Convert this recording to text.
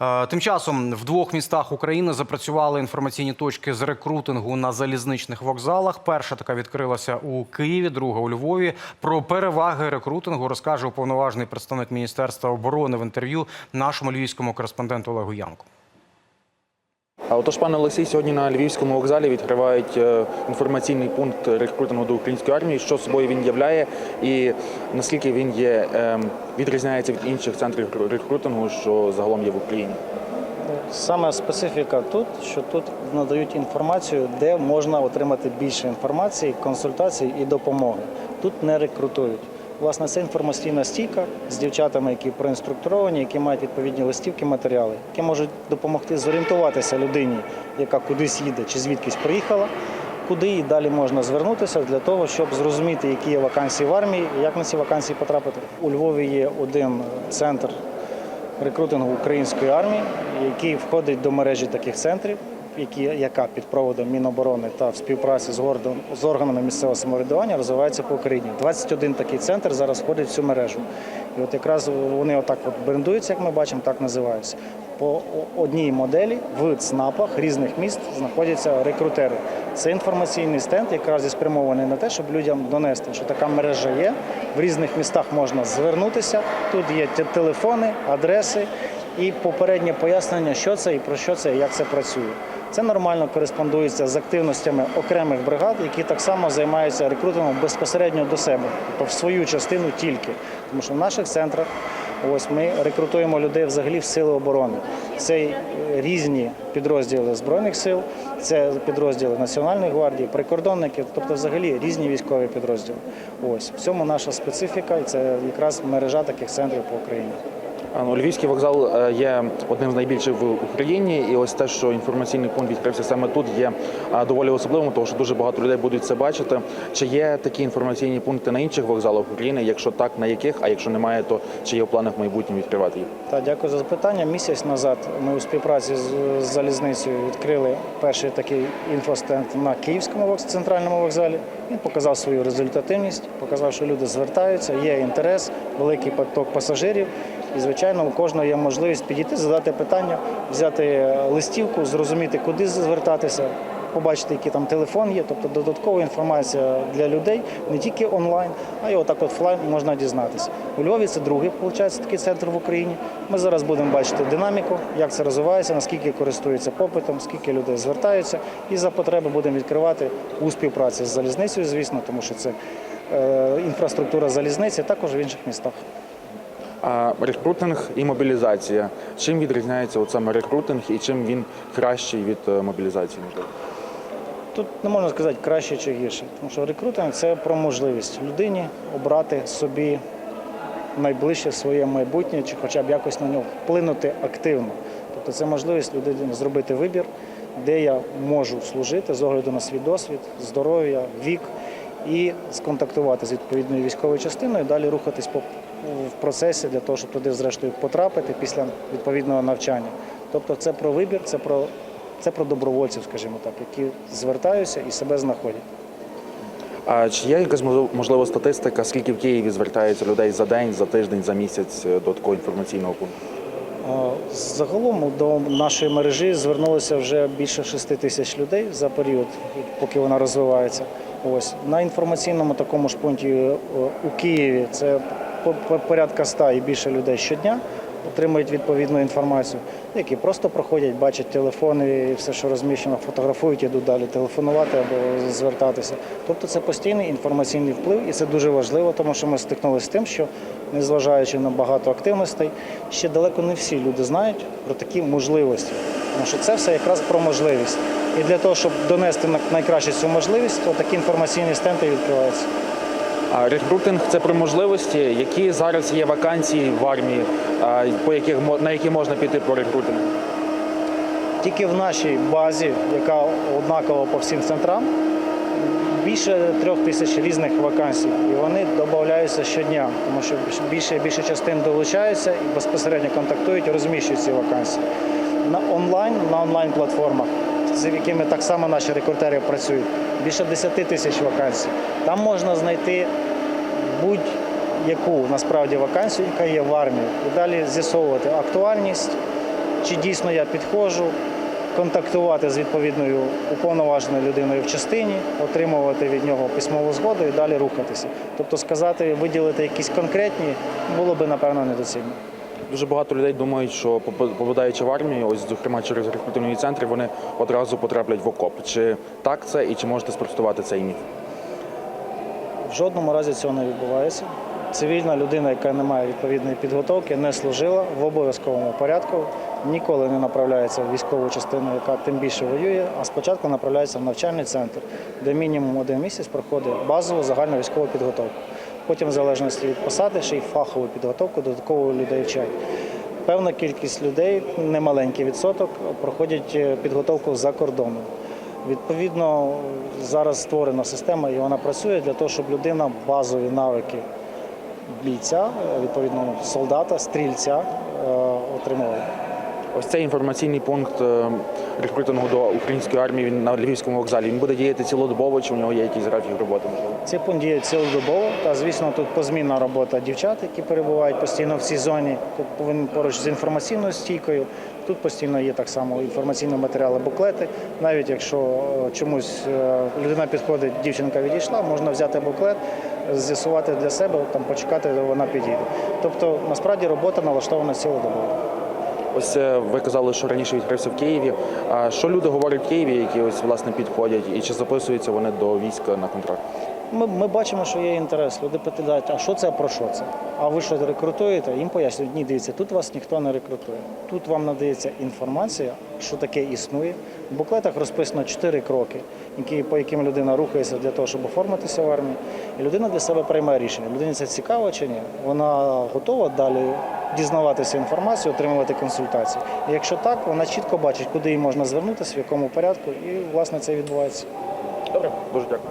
Е, Тим часом в двох містах України запрацювали інформаційні точки з рекрутингу на залізничних вокзалах. Перша така відкрилася у Києві, друга у Львові. Про переваги рекрутингу розкаже уповноважений представник Міністерства оборони в інтерв'ю нашому львівському кореспонденту Олегу Янку. А отож, пане Олексій, сьогодні на львівському вокзалі відкривають е, інформаційний пункт рекрутингу до української армії. Що собою він являє, і наскільки він є ем, відрізняється від інших центрів рекрутингу, що загалом є в Україні. Саме специфіка тут, що тут надають інформацію, де можна отримати більше інформації, консультацій і допомоги. Тут не рекрутують. Власне, це інформаційна стійка з дівчатами, які проінструктуровані, які мають відповідні листівки, матеріали, які можуть допомогти зорієнтуватися людині, яка кудись їде чи звідкись приїхала, куди і далі можна звернутися для того, щоб зрозуміти, які є вакансії в армії як на ці вакансії потрапити. У Львові є один центр рекрутингу української армії, який входить до мережі таких центрів, які, яка під проводом Міноборони та в співпраці з, гордом, з органами місцевого самоврядування розвивається по Україні. 21 такий центр зараз входить в цю мережу. І от якраз вони отак от брендуються, як ми бачимо, так називаються. По одній моделі в ЦНАПах різних міст знаходяться рекрутери. Це інформаційний стенд, якраз спрямований на те, щоб людям донести, що така мережа є. В різних містах можна звернутися. Тут є телефони, адреси і попереднє пояснення, що це і про що це, і як це працює. Це нормально кореспондується з активностями окремих бригад, які так само займаються рекрутингом безпосередньо до себе, тобто в свою частину тільки. Тому що в наших центрах ось ми рекрутуємо людей взагалі в сили оборони. Це е, різні підрозділи збройних сил, це підрозділи Національної гвардії, прикордонників, тобто взагалі різні військові підрозділи. Ось в цьому наша специфіка, і це якраз мережа таких центрів по Україні. Ну, Львівський вокзал е, є одним з найбільших в Україні, і ось те, що інформаційний пункт відкрився саме тут, є доволі особливим, тому що дуже багато людей будуть це бачити. Чи є такі інформаційні пункти на інших вокзалах України? Якщо так, на яких? А якщо немає, то чи є в планах в відкривати їх? Та дякую за запитання. Місяць назад ми у співпраці з, залізницею відкрили перший такий інфостенд на Київському центральному вокзалі. Він показав свою результативність, показав, що люди звертаються, є інтерес, великий поток пасажирів. І, звичайно, у кожного є можливість підійти, задати питання, взяти листівку, зрозуміти, куди звертатися, побачити, який там телефон є, тобто додаткова інформація для людей не тільки онлайн, а й отак от офлайн можна дізнатися. У Львові це другий, виходить, такий центр в Україні. Ми зараз будемо бачити динаміку, як це розвивається, наскільки користується попитом, скільки людей звертаються, і за потреби будемо відкривати у співпраці з залізницею, звісно, тому що це е, інфраструктура залізниці, також в інших містах. А рекрутинг і мобілізація. Чим відрізняється от саме рекрутинг і чим він кращий від е, мобілізації? Можливо? Тут не можна сказати краще чи гірше, тому що рекрутинг це про можливість людині обрати собі найближче своє майбутнє, чи хоча б якось на нього вплинути активно. Тобто це можливість людині зробити вибір, де я можу служити з огляду на свій досвід, здоров'я, вік і сконтактувати з відповідною військовою частиною, далі рухатись по в процесі для того, щоб туди зрештою потрапити після відповідного навчання. Тобто це про вибір, це про це про добровольців, скажімо так, які звертаються і себе знаходять. А чи є якась можливо- статистика, скільки в Києві звертається людей за день, за тиждень, за місяць е, до такого інформаційного пункту? Загалом до нашої мережі звернулося вже більше 6 тисяч людей за період, поки вона розвивається. Ось на інформаційному такому ж пункті е, у Києві це по- по- порядка 100 і більше людей щодня отримують відповідну інформацію, які просто проходять, бачать телефони і все, що розміщено, фотографують, ідуть далі телефонувати або звертатися. Тобто це постійний інформаційний вплив, і це дуже важливо, тому що ми стикнулися з тим, що незважаючи на багато активностей, ще далеко не всі люди знають про такі можливості. Тому що це все якраз про можливість. І для того, щоб донести на- найкраще цю можливість, то такі інформаційні стенди відкриваються. Рекрутинг це про можливості, які зараз є вакансії в армії, по яких на які можна піти по рекрутингу. Тільки в нашій базі, яка однакова по всім центрам, більше трьох тисяч різних вакансій, і вони додаються щодня, тому що більше і більше частин долучаються і безпосередньо контактують розміщують ці вакансії. На онлайн, на онлайн платформах, з якими так само наші рекрутери працюють, більше 10 тисяч вакансій. Там можна знайти будь-яку насправді вакансію, яка є в армії, і далі з'ясовувати актуальність чи дійсно я підходжу, контактувати з відповідною уповноваженою людиною в частині, отримувати від нього письмову згоду і далі рухатися. Тобто сказати, виділити якісь конкретні було би напевно недоцільно. Дуже багато людей думають, що попадаючи в армію, ось зокрема через рекрутингові центри, вони одразу потраплять в окоп. Чи так це і чи можете спростувати цей міф? В жодному разі цього не відбувається. Цивільна людина, яка не має відповідної підготовки, не служила в обов'язковому порядку, ніколи не направляється в військову частину, яка тим більше воює, а спочатку направляється в навчальний центр, де мінімум один місяць проходить базову загальну військову підготовку. Потім, в залежності від посади, ще й фахову підготовку додатково людей вчать. Певна кількість людей, немаленький відсоток, проходять е, підготовку за кордоном. Відповідно, зараз створена система і вона працює для того, щоб людина базові навики бійця, е, відповідно солдата, стрільця е, отримувала. Ось цей інформаційний пункт е, рекрутингу до української армії він на Львівському вокзалі. Він буде діяти цілодобово, чи у нього є якийсь графік роботи? Цей пункт діє цілодобово. Та звісно, тут позмінна робота дівчат, які перебувають постійно в цій зоні. Тут повинен поруч з інформаційною стійкою. Тут постійно є так само інформаційні матеріали, буклети. Навіть якщо е, чомусь е, людина підходить, дівчинка відійшла, можна взяти буклет, з'ясувати для себе, там почекати, вона підійде. Тобто насправді робота налаштована цілодобово. Ось е, ви казали, що раніше відкрився в Києві. А що люди говорять в Києві, які ось власне підходять, і чи записуються вони до війська на контракт? Ми, ми бачимо, що є інтерес. Люди питають, а що це, про що це? А ви що рекрутуєте? Їм пояснюють, ні, дивіться, тут вас ніхто не рекрутує. Тут вам надається інформація, що таке існує. В буклетах розписано чотири кроки, які, по яким людина рухається для того, щоб оформитися в армії. І людина для себе приймає рішення. Людині це цікаво чи ні? Вона готова далі дізнаватися інформацію, отримувати консультації. І якщо так, вона чітко бачить, куди їй можна звернутися, в якому порядку, і власне це відбувається. Добре, дуже дякую.